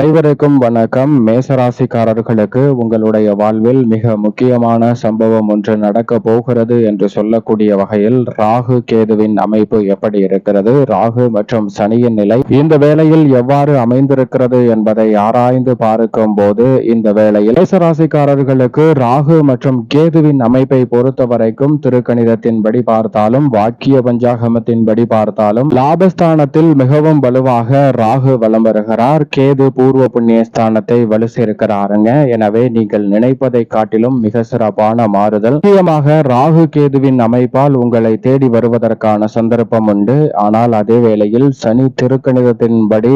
அனைவருக்கும் வணக்கம். மேசராசிக்காரர்களுக்கு உங்களுடைய வாழ்வில் மிக முக்கியமான சம்பவம் ஒன்று நடக்க போகிறது என்று சொல்லக்கூடிய வகையில் ராகு கேதுவின் அமைப்பு எப்படி இருக்கிறது? ராகு மற்றும் சனியின் நிலை இந்த வேளையில் எவ்வாறு அமைந்திருக்கிறது என்பதை ஆராய்ந்து பார்க்கும் போது இந்த வேளையில் மேசராசிக்காரர்களுக்கு ராகு மற்றும் கேதுவின் அமைப்பை பொறுத்த வரைக்கும் திருக்கணிதத்தின்படி பார்த்தாலும் வாக்கிய பஞ்சாகமத்தின்படி பார்த்தாலும் லாபஸ்தானத்தில் மிகவும் வலுவாக ராகு வலம் வருகிறார். கேது பூர்வ புண்ணிய ஸ்தானத்தை வலு சேர்க்கிறாருங்க எனவே நீங்கள் நினைப்பதை காட்டிலும் மிக சிறப்பான மாறுதல். முக்கியமாக ராகு கேதுவின் அமைப்பால் உங்களை தேடி வருவதற்கான சந்தர்ப்பம் உண்டு. ஆனால் அதே வேளையில் சனி திருக்கணிதத்தின்படி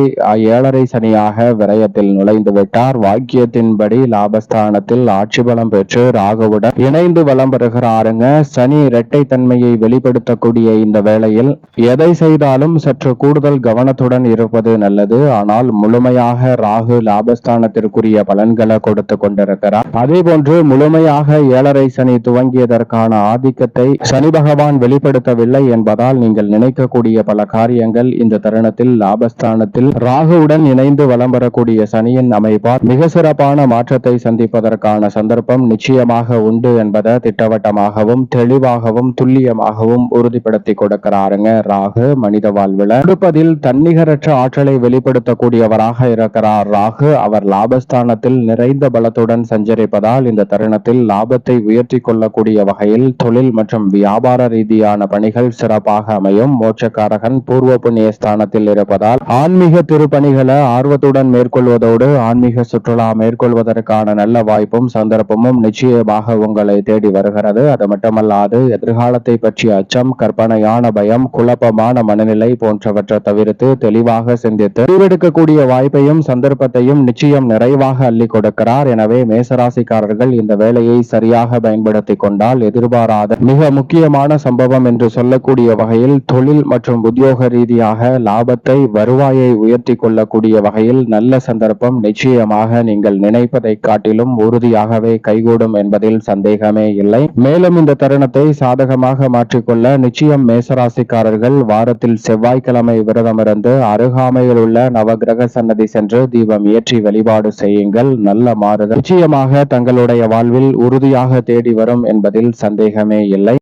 ஏழரை சனியாக விரயத்தில் நுழைந்து விட்டார். வாக்கியத்தின்படி லாபஸ்தானத்தில் ஆட்சி பலம் பெற்று ராகுவுடன் இணைந்து வலம் பெறுகிறாருங்க சனி இரட்டை தன்மையை வெளிப்படுத்தக்கூடிய இந்த வேளையில் எதை செய்தாலும் சற்று கூடுதல் கவனத்துடன் இருப்பது நல்லது. ஆனால் முழுமையாக ராகு லாபஸ்தானத்திற்குரிய பலன்களை கொடுத்து கொண்டிருக்கிறார். அதே போன்று முழுமையாக ஏழரை சனி துவங்கியதற்கான ஆதிக்கத்தை சனி பகவான் வெளிப்படுத்தவில்லை என்பதால் நீங்கள் நினைக்கக்கூடிய பல காரியங்கள் இந்த தருணத்தில் லாபஸ்தானத்தில் ராகுவுடன் இணைந்து வலம் வரக்கூடிய சனியின் அமைப்பால் மிக சிறப்பான மாற்றத்தை சந்திப்பதற்கான சந்தர்ப்பம் நிச்சயமாக உண்டு என்பதை திட்டவட்டமாகவும் தெளிவாகவும் துல்லியமாகவும் உறுதிப்படுத்தி கொடுக்கிறாருங்க ராகு மனித வாழ்வில். கொடுப்பதில் தன்னிகரற்ற ஆற்றலை வெளிப்படுத்தக்கூடியவராக இருக்கிறார். ராகு அவர் லாபஸ்தானத்தில் நிறைந்த பலத்துடன் சஞ்சரிப்பதால் இந்த தருணத்தில் லாபத்தை உயர்த்தி கொள்ளக்கூடிய வகையில் தொழில் மற்றும் வியாபார ரீதியான பணிகள் சிறப்பாக அமையும். மோட்சக்காரகன் பூர்வ புண்ணிய ஸ்தானத்தில் இருப்பதால் ஆன்மீக திருப்பணிகளை ஆர்வத்துடன் மேற்கொள்வதோடு ஆன்மீக சுற்றுலா மேற்கொள்வதற்கான நல்ல வாய்ப்பும் சந்தர்ப்பமும் நிச்சயமாக உங்களை தேடி வருகிறது. அது மட்டுமல்லாது எதிர்காலத்தை பற்றிய அச்சம் கற்பனையான பயம் குழப்பமான மனநிலை போன்றவற்றை தவிர்த்து தெளிவாக சிந்தித்து முடிவெடுக்கக்கூடிய வாய்ப்பையும் சந்தர்ப்பத்தையும் நிச்சயம் நிறைவாக அள்ளி கொடுக்கிறார். எனவே மேசராசிக்காரர்கள் இந்த வேலையை சரியாக பயன்படுத்தி கொண்டால் எதிர்பாராத மிக முக்கியமான சம்பவம் என்று சொல்லக்கூடிய வகையில் தொழில் மற்றும் உத்தியோக ரீதியாக லாபத்தை வருவாயை உயர்த்தி கொள்ளக்கூடிய வகையில் நல்ல சந்தர்ப்பம் நிச்சயமாக நீங்கள் நினைப்பதை காட்டிலும் உறுதியாகவே கைகூடும் என்பதில் சந்தேகமே இல்லை. மேலும் இந்த தருணத்தை சாதகமாக மாற்றிக்கொள்ள நிச்சயம் மேசராசிக்காரர்கள் வாரத்தில் செவ்வாய்க்கிழமை விரதமிருந்து அருகாமையில் உள்ள நவகிரக சன்னதி சென்று தீபம் ஏற்றி வழிபாடு செய்யுங்கள். நல்ல மாறுதல். நிச்சயமாக தங்களுடைய வாழ்வில் உறுதியாக தேடி வரும் என்பதில் சந்தேகமே இல்லை.